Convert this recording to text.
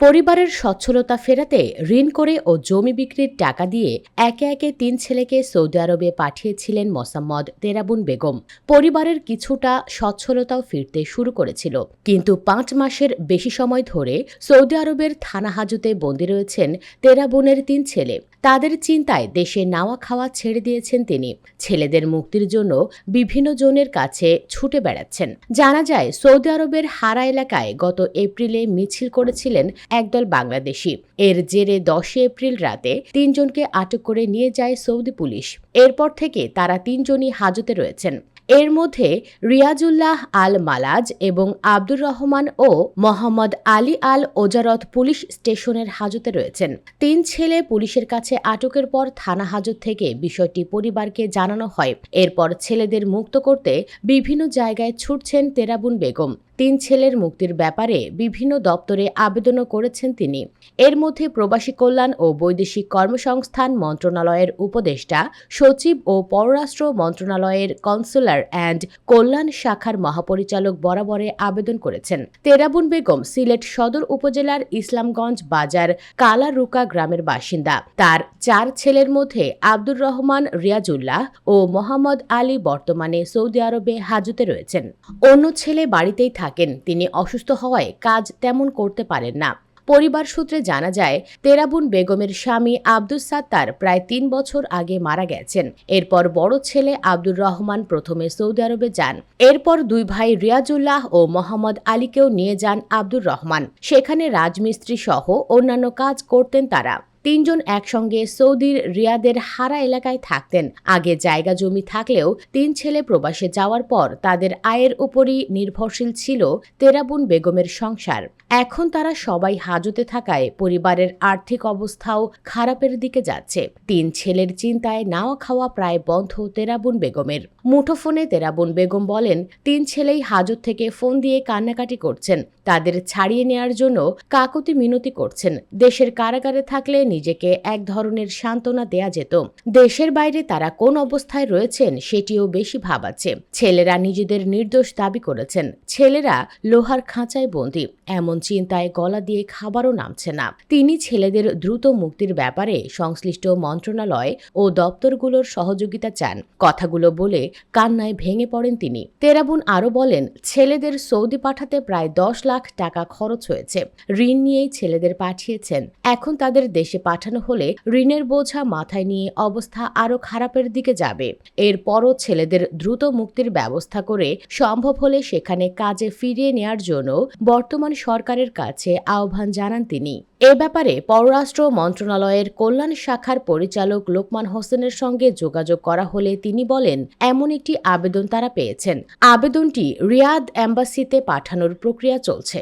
পরিবারের সচ্ছলতা ফেরাতে ঋণ করে ও জমি বিক্রির টাকা দিয়ে একে একে তিন ছেলেকে সৌদি আরবে পাঠিয়েছিলেন মোসাম্মদ তেরাবুন বেগম। পরিবারের কিছুটা সচ্ছলতাও ফিরতে শুরু করেছিল। কিন্তু পাঁচ মাসের বেশি সময় ধরে সৌদি আরবের থানা হাজতে বন্দী রয়েছেন তেরাবুনের তিন ছেলে। তাদের চিন্তায় দেশে নাওয়া খাওয়া ছেড়ে দিয়েছেন তিনি। ছেলেদের মুক্তির জন্য বিভিন্ন জনের কাছে ছুটে বেড়াচ্ছেন। জানা যায়, সৌদি আরবের হারা এলাকায় গত এপ্রিলে মিছিল করেছিলেন একদল বাংলাদেশি। এর জেরে দশই এপ্রিল রাতে তিনজনকে আটক করে নিয়ে যায় সৌদি পুলিশ। এরপর থেকে তারা তিনজনই হাজতে রয়েছেন। এর মধ্যে রিয়াজুল্লাহ আল মালাজ এবং আব্দুর রহমান ও Mohammad Ali Al Wazarat police স্টেশনের হাজতে রয়েছেন। তিন ছেলে পুলিশের কাছে আটকের পর থানা হাজত থেকে বিষয়টি পরিবারকে জানানো হয়। এরপর ছেলেদের মুক্ত করতে বিভিন্ন জায়গায় ছুটছেন তেরাবুন বেগম। তিন ছেলের মুক্তির ব্যাপারে বিভিন্ন দপ্তরে আবেদনও করেছেন তিনি। এর মধ্যে প্রবাসী কল্যাণ ও বৈদেশিক কর্মসংস্থান মন্ত্রণালয়ের উপদেষ্টা, সচিব ও পররাষ্ট্র মন্ত্রণালয়ের কনসুলার অ্যান্ড কল্যাণ শাখার মহাপরিচালক বরাবরে আবেদন করেছেন। তেরাবুন বেগম সিলেট সদর উপজেলার ইসলামগঞ্জ বাজার কালারুকা গ্রামের বাসিন্দা। তার চার ছেলের মধ্যে আব্দুর রহমান রিয়াজুল্লাহ ও মোহাম্মদ আলী বর্তমানে সৌদি আরবে হাজতে রয়েছেন। অন্য ছেলে বাড়িতেই থাকেন। তিনি অসুস্থ হওয়ায় কাজ তেমন করতে পারেন না। পরিবার সূত্রে জানা যায়, তেরাবুন বেগমের স্বামী আব্দুস সাত্তার প্রায় তিন বছর আগে মারা গেছেন। এরপর বড় ছেলে আব্দুর রহমান প্রথমে সৌদি আরবে যান। এরপর দুই ভাই রিয়াজুল্লাহ ও মোহাম্মদ আলীকেও নিয়ে যান আব্দুর রহমান। সেখানে রাজমিস্ত্রি সহ অন্যান্য কাজ করতেন তারা। তিনজন একসঙ্গে সৌদির রিয়াদের হারা এলাকায় থাকতেন। আগে জায়গা জমি থাকলেও তিন ছেলে প্রবাসে যাওয়ার পর তাদের আয়ের উপরই নির্ভরশীল ছিল তেরাবুন বেগমের সংসার। এখন তারা সবাই হাজতে থাকায় পরিবারের আর্থিক অবস্থাও খারাপের দিকে যাচ্ছে। তিন ছেলের চিন্তায় নাওয়া খাওয়া প্রায় বন্ধ তেরাবুন বেগমের। মুঠোফোনে তেরাবুন বেগম বলেন, তিন ছেলেই হাজত থেকে ফোন দিয়ে কান্নাকাটি করছেন। তাদের ছাড়িয়ে নেয়ার জন্য কাকতি মিনতি করছেন। দেশের কারাগারে থাকলে নিজেকে এক ধরনের সান্ত্বনা দেয়া যেত। দেশের বাইরে তারা কোন অবস্থায় রয়েছেন সেটিও বেশি ভাবাচ্ছে। ছেলেরা নিজেদের নির্দোষ দাবি করেছেন। ছেলেরা লোহার খাঁচায় বন্দী। এমন চিন্তায় গলা দিয়ে খাবারও নামছে না। তিনি ছেলেদের দ্রুত মুক্তির ব্যাপারে সংশ্লিষ্ট মন্ত্রণালয় ও দপ্তরগুলোর সহযোগিতা চান। কথাগুলো বলে কান্নায় ভেঙে পড়েন তিনি। তেরাবুন আরও বলেন, ছেলেদের সৌদি পাঠাতে প্রায় দশ লাখ টাকা খরচ হয়েছে। ঋণ নিয়েই ছেলেদের পাঠিয়েছেন। এখন তাদের দেশে পাঠানো হলে ঋণের বোঝা মাথায় নিয়ে অবস্থা আরও খারাপের দিকে যাবে। এরপরও ছেলেদের দ্রুত মুক্তির ব্যবস্থা করে সম্ভব হলে সেখানে কাজে ফিরিয়ে নেয়ার জন্য বর্তমান সরকারের কাছে আহ্বান জানান তিনি। এ ব্যাপারে পররাষ্ট্র মন্ত্রণালয়ের কল্যাণ শাখার পরিচালক লোকমান হোসেনের সঙ্গে যোগাযোগ করা হলে তিনি বলেন, এমন একটি আবেদন তারা পেয়েছেন। আবেদনটি রিয়াদ অ্যাম্বাসিতে পাঠানোর প্রক্রিয়া চলছে।